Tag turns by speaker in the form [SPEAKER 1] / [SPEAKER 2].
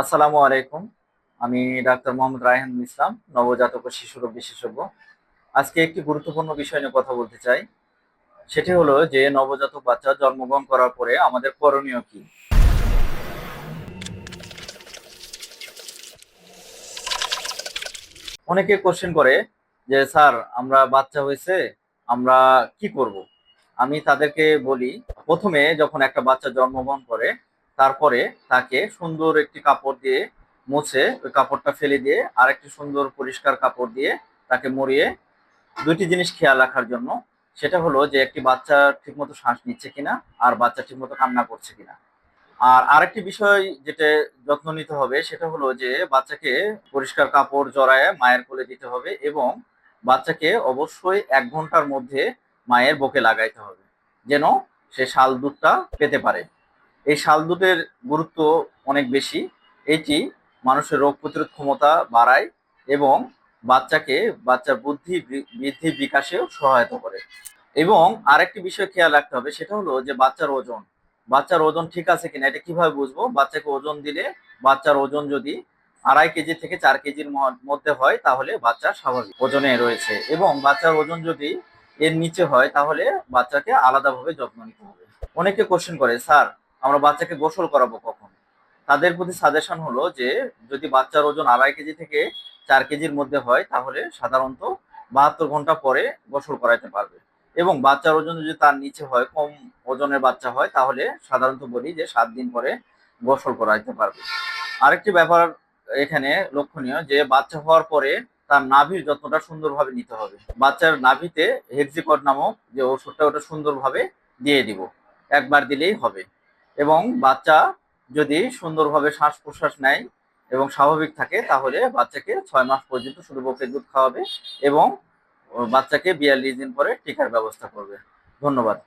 [SPEAKER 1] আসসালামু আলাইকুম। আমি ডাক্তার মোহাম্মদ রায়হানুল ইসলাম, নবজাতক ও বিশেষজ্ঞ। আজকে একটি গুরুত্বপূর্ণ বিষয় নিয়ে কথা বলতে চাই। সেটি হলো যে, নবজাতক বাচ্চা জন্মগ্রহণ করার পরে আমাদের করণীয় কি? অনেকে কোশ্চেন করে যে, স্যার, আমরা বাচ্চা হয়েছে, আমরা কি করব? আমি তাদেরকে বলি, প্রথমে যখন একটা বাচ্চা জন্মগ্রহণ করে তারপরে তাকে সুন্দর একটি কাপড় দিয়ে মুছে ওই কাপড়টা ফেলে দিয়ে আরেকটি সুন্দর পরিষ্কার কাপড় দিয়ে তাকে মরিয়ে দুইটি জিনিস খেয়াল রাখার জন্য। সেটা হলো যে একটি বাচ্চা ঠিকমতো শ্বাস নিচ্ছে কিনা আর বাচ্চা ঠিকমতো কান্না করছে কিনা। আর আরেকটি বিষয় যেটা যত্ন নিতে হবে সেটা হলো যে বাচ্চাকে পরিষ্কার কাপড় জড়ায় মায়ের কোলে দিতে হবে এবং বাচ্চাকে অবশ্যই এক ঘণ্টার মধ্যে মায়ের বুকে লাগাইতে হবে, যেন সে শাল দুধটা পেতে পারে। এই শাল দুধের গুরুত্ব অনেক বেশি। এটি মানুষের রোগ প্রতিরোধ ক্ষমতা বাড়ায় এবং বাচ্চাকে, বাচ্চার বুদ্ধি বৃদ্ধি বিকাশেও সহায়তা করে। এবং আরেকটি বিষয় খেয়াল রাখতে হবে, সেটা হলো যে বাচ্চার ওজন। বাচ্চার ওজন ঠিক আছে কিনা, এটা কীভাবে বুঝব? বাচ্চাকে ওজন দিলে বাচ্চার ওজন যদি আড়াই কেজি থেকে চার কেজির মধ্যে হয়, তাহলে বাচ্চা স্বাভাবিক ওজনে রয়েছে। এবং বাচ্চার ওজন যদি এর নিচে হয়, তাহলে বাচ্চাকে আলাদাভাবে যত্ন নিতে হবে। অনেকে কোশ্চেন করে, স্যার আমরা বাচ্চাকে গোসল করাবো কখন? তাদের প্রতি সাজেশন হলো যে, যদি বাচ্চার ওজন আড়াই কেজি থেকে চার কেজির মধ্যে হয়, তাহলে সাধারণত বাহাত্তর ঘণ্টা পরে গোসল করাইতে পারবে। এবং বাচ্চার ওজন যদি তার নিচে হয়, কম ওজনের বাচ্চা হয়, তাহলে সাধারণত বলি যে সাত দিন পরে গোসল করাইতে পারবে। আরেকটি ব্যাপার এখানে লক্ষণীয় যে, বাচ্চা হওয়ার পরে তার নাভির যত্নটা সুন্দরভাবে নিতে হবে। বাচ্চার নাভিতে হেক্সিকট নামক যে ওষুধটা ওটা সুন্দরভাবে দিয়ে দিব। একবার দিলেই হবে। এবং বাচ্চা যদি সুন্দরভাবে শ্বাস প্রশ্বাস নেয় এবং স্বাভাবিক থাকে, তাহলে বাচ্চাকে ছয় মাস পর্যন্ত শুধু বকের দুধ খাওয়াবে এবং বাচ্চাকে বিয়াল্লিশ দিন পরে টিকার ব্যবস্থা করবে। ধন্যবাদ।